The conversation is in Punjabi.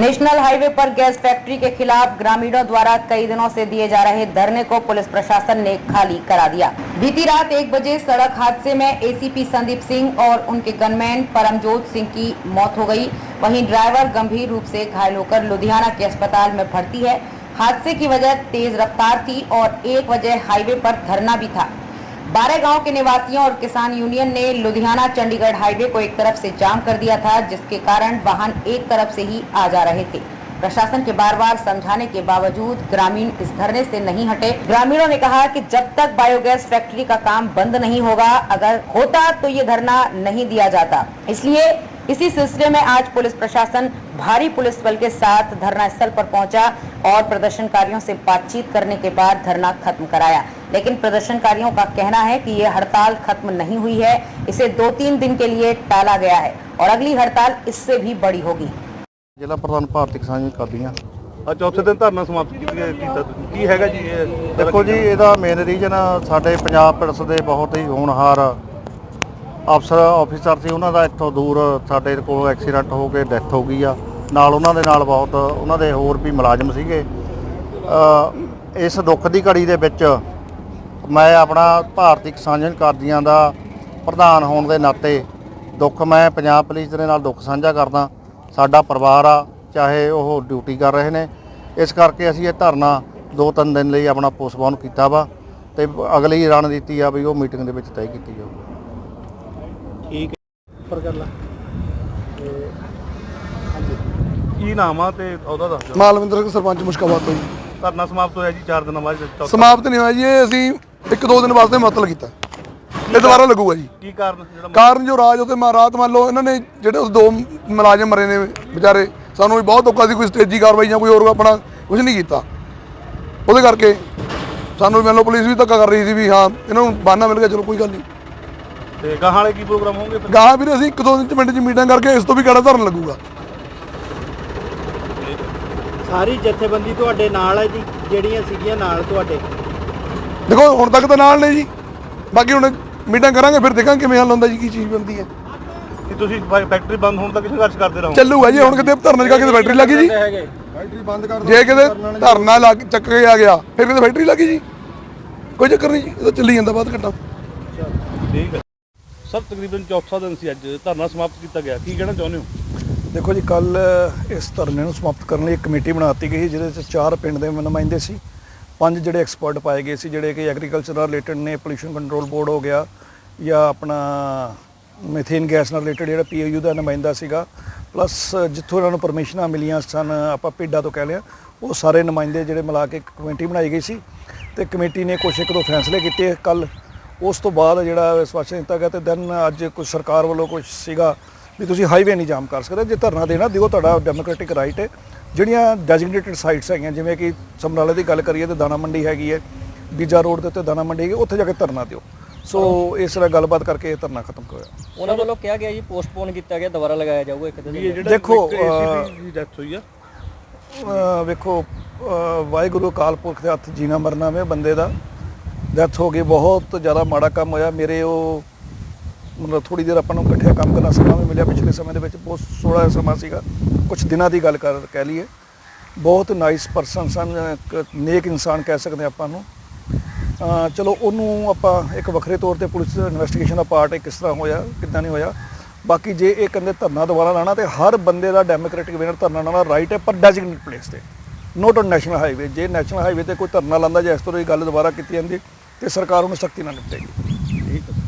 नेशनल हाईवे पर गैस फैक्ट्री के खिलाफ ग्रामीणों द्वारा कई दिनों से दिए जा रहे धरने को पुलिस प्रशासन ने खाली करा दिया। बीती रात एक बजे सड़क हादसे में एसीपी संदीप सिंह और उनके गनमैन परमजोत सिंह की मौत हो गई। वहीं ड्राइवर गंभीर रूप से घायल होकर लुधियाना के अस्पताल में भर्ती है। हादसे की वजह तेज रफ्तार थी और एक वजह हाईवे पर धरना भी था। बारह गाँव के निवासियों और किसान यूनियन ने लुधियाना चंडीगढ़ हाईवे को एक तरफ़ से जाम कर दिया था, जिसके कारण वाहन एक तरफ़ से ही आ जा रहे थे। प्रशासन के बार बार समझाने के बावजूद ग्रामीण इस धरने से नहीं हटे। ग्रामीणों ने कहा कि जब तक बायोगैस फैक्ट्री का काम बंद नहीं होगा, अगर होता तो ये धरना नहीं दिया जाता। इसलिए इसी सिलसिले में आज पुलिस प्रशासन भारी पुलिस बल के साथ धरना स्थल पर पहुंचा और प्रदर्शनकारियों से बातचीत करने के बाद धरना खत्म कराया लेकिन प्रदर्शनकारियों का कहना है कि ये हड़ताल खत्म नहीं हुई है इसे दो तीन दिन के लिए टाला गया है और अगली हड़ताल इससे भी बड़ी होगी ਜ਼ਿਲ੍ਹਾ ਪ੍ਰਧਾਨ ਭਾਰਤੀ ਕਿਸਾਨ ਯੂਨੀਅਨ ਕਰਦੀਆਂ ਆ ਚੌਥੇ ਦਿਨ ਧਰਨਾ ਸਮਾਪਤ ਕੀ- ਕੀਤਾ ਤੁਸੀਂ ਕੀ ਹੈਗਾ ਜੀ ਇਹ ਦੇਖੋ ਜੀ ਇਹਦਾ ਮੇਨ ਰੀਜਨ ਸਾਡੇ ਪੰਜਾਬ ਪੁਲਿਸ ਦੇ ਬਹੁਤ ਹੀ ਹੋਣਹਾਰ ਅਫਸਰ ਆਫੀਸਰ ਸੀ, ਉਹਨਾਂ ਦਾ ਇੱਥੋਂ ਦੂਰ ਸਾਡੇ ਕੋਲ ਐਕਸੀਡੈਂਟ ਹੋ ਕੇ ਡੈਥ ਹੋ ਗਈ ਆ। ਨਾਲ ਉਹਨਾਂ ਦੇ ਨਾਲ ਬਹੁਤ, ਉਹਨਾਂ ਦੇ ਹੋਰ ਵੀ ਮੁਲਾਜ਼ਮ ਸੀਗੇ। ਇਸ ਦੁੱਖ ਦੀ ਘੜੀ ਦੇ ਵਿੱਚ ਮੈਂ ਆਪਣਾ ਭਾਰਤੀ ਕਿਸਾਨ ਯੂਨੀਅਨ ਕਰਦੀਆਂ ਦਾ ਪ੍ਰਧਾਨ ਹੋਣ ਦੇ ਨਾਤੇ ਦੁੱਖ ਮੈਂ ਪੰਜਾਬ ਪੁਲਿਸ ਦੇ ਨਾਲ ਦੁੱਖ ਸਾਂਝਾ ਕਰਦਾ। ਸਾਡਾ ਪਰਿਵਾਰ ਆ, ਚਾਹੇ ਉਹ ਡਿਊਟੀ ਕਰ ਰਹੇ ਨੇ। ਇਸ ਕਰਕੇ ਅਸੀਂ ਇਹ ਧਰਨਾ ਦੋ ਤਿੰਨ ਦਿਨ ਲਈ ਆਪਣਾ ਪੋਸਟਪੋਨ ਕੀਤਾ ਵਾ ਤੇ ਅਗਲੀ ਰਣਨੀਤੀ ਆ ਵੀ ਉਹ ਮੀਟਿੰਗ ਦੇ ਵਿੱਚ ਤੈਅ ਕੀਤੀ ਜਾਊਗੀ। ਪਰ ਕਰ ਲਾ। ਕੀ ਨਾਮ ਆ ਤੇ ਉਹਦਾ ਦੱਸ ਦਿਓ। ਮਾਲਵਿੰਦਰ ਸਿੰਘ ਸਰਪੰਚ ਮੁਸ਼ਕਾਬਾਦ ਤੋਂ ਜੀ। ਧਰਨਾ ਸਮਾਪਤ ਹੋਇਆ ਜੀ 4 ਦਿਨਾਂ ਬਾਅਦ ਚੌਥਾ- ਸਮਾਪਤ ਨਹੀਂ ਹੋਇਆ ਜੀ ਇਹ ਅਸੀਂ ਇੱਕ ਦੋ ਦਿਨ ਵਾਸਤੇ ਮੁਅੱਤਲ ਕੀਤਾ। ਇਹ ਦੁਬਾਰਾ ਲੱਗੂਗਾ ਜੀ। ਕੀ ਕਾਰਨ ਜਿਹੜਾ ਕਾਰਨ ਜੋ ਰਾਜ ਉਤੇ ਮੈਂ ਰਾਤ ਮੰਨ ਲਓ ਇਹਨਾਂ ਨੇ ਜਿਹੜੇ ਉਸ ਦੋ ਮੁਲਾਜ਼ਮ ਮਰੇ ਨੇ ਵਿਚਾਰੇ ਸਾਨੂੰ ਵੀ ਬਹੁਤ ਔਖਾ ਸੀ ਕੋਈ ਸਟੇਜੀ ਕਾਰਵਾਈ ਜਾਂ ਕੋਈ ਹੋਰ ਆਪਣਾ ਕੁਝ ਨਹੀਂ ਕੀਤਾ। ਉਹਦੇ ਕਰਕੇ ਸਾਨੂੰ ਵੀ ਮੰਨ ਲਓ ਪੁਲਿਸ ਵੀ ਧੱਕਾ ਕਰ ਰਹੀ ਸੀ ਵੀ ਹਾਂ ਇਹਨਾਂ ਨੂੰ ਬਾਨਾ ਮਿਲ ਗਿਆ ਚਲੋ ਕੋਈ ਗੱਲ ਨਹੀਂ। ਤੇ ਗਾਹਾਂ ਵਾਲੇ ਕੀ ਪ੍ਰੋਗਰਾਮ ਹੋਣਗੇ ਫਿਰ? ਗਾਹਾਂ ਵੀਰੇ ਅਸੀਂ ਇੱਕ ਦੋ ਦਿਨ ਚ ਮਿੰਟ ਚ ਮੀਟਿੰਗ ਕਰਕੇ ਇਸ ਤੋਂ ਵੀ ਕਿਹੜਾ ਧਰਨ ਲੱਗੂਗਾ। ਸਾਰੀ ਜਥੇਬੰਦੀ ਤੁਹਾਡੇ ਨਾਲ ਹੈ ਜੀ ਜਿਹੜੀਆਂ ਸੀਗੀਆਂ ਨਾਲ ਤੁਹਾਡੇ। ਦੇਖੋ ਹੁਣ ਤੱਕ ਤਾਂ ਨਾਲ ਨੇ ਜੀ। ਬਾਕੀ ਹੁਣ ਮੀਟਿੰਗ ਕਰਾਂਗੇ ਫਿਰ ਦੇਖਾਂਗੇ ਕਿਵੇਂ ਹੱਲ ਹੁੰਦਾ ਜੀ ਕੀ ਚੀਜ਼ ਬਣਦੀ ਹੈ। ਕੀ ਤੁਸੀਂ ਫੈ- ਫੈਕਟਰੀ ਬੰਦ ਹੋਣ ਤੱਕ ਸੰਘਰਸ਼ ਕਰਦੇ ਰਹੋ ਚੱਲੂਗਾ ਜੀ ਹੁਣ ਕਿਤੇ ਧਰਨੇ ਲਗਾ ਕੇ ਬੈਟਰੀ ਲੱਗੀ ਜੀ। ਜੇ ਕਿਤੇ ਧਰਨਾ ਲੱਗ ਚੱਕ ਕੇ ਆ ਗਿਆ ਫਿਰ ਕਿਤੇ ਬੈਟਰੀ ਲੱਗੀ ਜੀ। ਕੋਈ ਚੱਕਰ ਨਹੀਂ ਜੀ ਇਹ ਤਾਂ ਚੱਲੀ ਜਾਂਦਾ ਬਾਅਦ ਘੰਟਾ। ਠੀਕ ਹੈ। ਸਰ ਤਕਰੀਬਨ ਚੌਥਾ ਦਿਨ ਸੀ ਅੱਜ, ਧਰਨਾ ਸਮਾਪਤ ਕੀਤਾ ਗਿਆ। ਕੀ ਕਹਿਣਾ ਚਾਹੁੰਦੇ ਹੋ? ਦੇਖੋ ਜੀ ਕੱਲ ਇਸ ਧਰਨੇ ਨੂੰ ਸਮਾਪਤ ਕਰਨ ਲਈ ਇੱਕ ਕਮੇਟੀ ਬਣਾਤੀ ਗਈ ਸੀ, ਜਿਹਦੇ ਵਿੱਚ ਚਾਰ ਪਿੰਡ ਦੇ ਨੁਮਾਇੰਦੇ ਸੀ। ਪੰਜ ਜਿਹੜੇ ਐਕਸਪਰਟ ਪਾਏ ਗਏ ਸੀ, ਜਿਹੜੇ ਕਿ ਐਗਰੀਕਲਚਰ ਨਾਲ ਰਿਲੇਟਡ ਨੇ ਪੋਲੂਸ਼ਨ ਕੰਟਰੋਲ ਬੋਰਡ ਹੋ ਗਿਆ, ਜਾਂ ਆਪਣਾ ਮੀਥੇਨ ਗੈਸ ਨਾਲ ਰਿਲੇਟਡ ਜਿਹੜਾ ਪੀਏਯੂ ਦਾ ਨੁਮਾਇੰਦਾ ਸੀਗਾ। ਪਲੱਸ ਜਿੱਥੋਂ ਇਹਨਾਂ ਨੂੰ ਪਰਮਿਸ਼ਨਾਂ ਮਿਲੀਆਂ ਸਨ, ਆਪਾਂ ਪਿੰਡਾਂ ਤੋਂ ਕਹਿ ਲਿਆ, ਉਹ ਸਾਰੇ ਨੁਮਾਇੰਦੇ ਜਿਹੜੇ ਮਿਲਾ ਕੇ ਇੱਕ ਕਮੇਟੀ ਬਣਾਈ ਗਈ ਸੀ। ਤੇ ਕਮੇਟੀ ਨੇ ਕੁਛ ਇੱਕ ਦੋ ਫੈਸਲੇ ਕੀਤੇ ਕੱਲ ਉਸ ਤੋਂ ਬਾਅਦ ਜਿਹੜਾ ਸਵਾਸ਼ਨ ਦਿੱਤਾ ਗਿਆ ਤੇ ਦੈਨ ਅੱਜ ਕੁਝ ਸਰਕਾਰ ਵੱਲੋਂ ਕੁਝ ਸੀਗਾ ਵੀ ਤੁਸੀਂ ਹਾਈਵੇ ਨਹੀਂ ਜਾਮ ਕਰ ਸਕਦੇ ਜੇ ਧਰਨਾ ਦੇਣਾ ਦਿਓ ਤੁਹਾਡਾ ਡੈਮੋਕ੍ਰੈਟਿਕ ਰਾਈਟ ਹੈ। ਜਿਹੜੀਆਂ ਡੈਜ਼ਿਗਨੇਟਿਡ ਸਾਈਟਸ ਹੈਗੀਆਂ ਜਿਵੇਂ ਕਿ ਸਮਰਾਲੇ ਦੀ ਗੱਲ ਕਰੀਏ ਤੇ ਦਾਣਾ ਮੰਡੀ ਹੈਗੀ ਹੈ ਬੀਜਾ ਰੋਡ ਦੇ ਉੱਤੇ ਦਾਣਾ ਮੰਡੀ ਹੈਗੀ ਉੱਥੇ ਜਾ ਕੇ ਧਰਨਾ ਦਿਓ। ਸੋ ਇਸ ਤਰ੍ਹਾਂ ਗੱਲਬਾਤ ਕਰਕੇ ਇਹ ਧਰਨਾ ਖਤਮ ਹੋਇਆ ਉਹਨਾਂ ਵੱਲੋਂ ਕਿਹਾ ਗਿਆ ਜੀ ਪੋਸਟਪੋਨ ਕੀਤਾ ਗਿਆ ਦੁਬਾਰਾ ਲਗਾਇਆ ਜਾਊਗਾ ਇੱਕ ਦਿਨ ਵੀ ਇਹ ਜਿਹੜਾ ਦੇਖੋ, ਦੀ ਡੈਥ ਹੋਈ ਆ। ਵੇਖੋ ਵਾਹਿਗੁਰੂ ਅਕਾਲ ਪੁਰਖ ਦੇ ਹੱਥ ਜੀਣਾ ਮਰਨਾ ਵੇ ਬੰਦੇ ਦਾ। ਡੈਥ ਹੋ ਗਈ, ਬਹੁਤ ਜ਼ਿਆਦਾ ਮਾੜਾ ਕੰਮ ਹੋਇਆ। ਮੇਰੇ ਉਹ ਮਤਲਬ ਥੋੜੀ ਦੇਰ ਆਪਾਂ ਨੂੰ ਇਕੱਠੇ ਕੰਮ ਕਰਨਾ ਸਮਾਂ ਵੀ ਮਿਲਿਆ। ਪਿਛਲੇ ਸਮੇਂ ਦੇ ਵਿੱਚ ਬਹੁਤ ਸੋਹਣਾ ਸਮਾਂ ਸੀਗਾ। ਕੁਝ ਦਿਨਾਂ ਦੀ ਗੱਲ ਕਰ, ਕਹਿ ਲਈਏ। ਬਹੁਤ ਨਾਈਸ ਪਰਸਨ ਸਨ, ਇੱਕ ਨੇਕ ਇਨਸਾਨ ਕਹਿ ਸਕਦੇ ਆਪਾਂ ਨੂੰ। ਚਲੋ, ਉਹਨੂੰ ਆਪਾਂ ਇੱਕ ਵੱਖਰੇ ਤੌਰ ਤੇ ਪੁਲਿਸ ਇਨਵੈਸਟੀਗੇਸ਼ਨ ਦਾ ਪਾਰਟ ਹੈ ਕਿਸ ਤਰ੍ਹਾਂ ਹੋਇਆ, ਕਿੱਦਾਂ ਨਹੀਂ ਹੋਇਆ। ਬਾਕੀ ਜੇ ਇਹ ਕਹਿੰਦੇ ਧਰਨਾ ਦੁਬਾਰਾ ਲਾਣਾ ਤੇ ਹਰ ਬੰਦੇ ਦਾ ਡੈਮੋਕ੍ਰੈਟਿਕ ਵੇਨਰ ਧਰਨਾ ਲਾਉਣਾ ਰਾਈਟ ਹੈ, ਪਰ ਡੈਜ਼ਿਗਨੇਟ ਪਲੇਸ ਤੇ। ਨੋਟ ਔਨ ਨੈਸ਼ਨਲ ਹਾਈਵੇ ਜੇ ਨੈਸ਼ਨਲ ਹਾਈਵੇ ਤੇ ਕੋਈ ਧਰਨਾ ਲਾਉਂਦਾ ਜਾਂ ਇਸ ਤਰ੍ਹਾਂ ਦੀ ਗੱਲ ਦੁਬਾਰਾ ਕੀਤੀ ਜਾਂਦੀ ਤੇ ਸਰਕਾਰ ਉਹਨੂੰ ਸਖਤੀ ਨਾਲ ਨਿਪਟੇਗੀ। ਠੀਕ ਹੈ।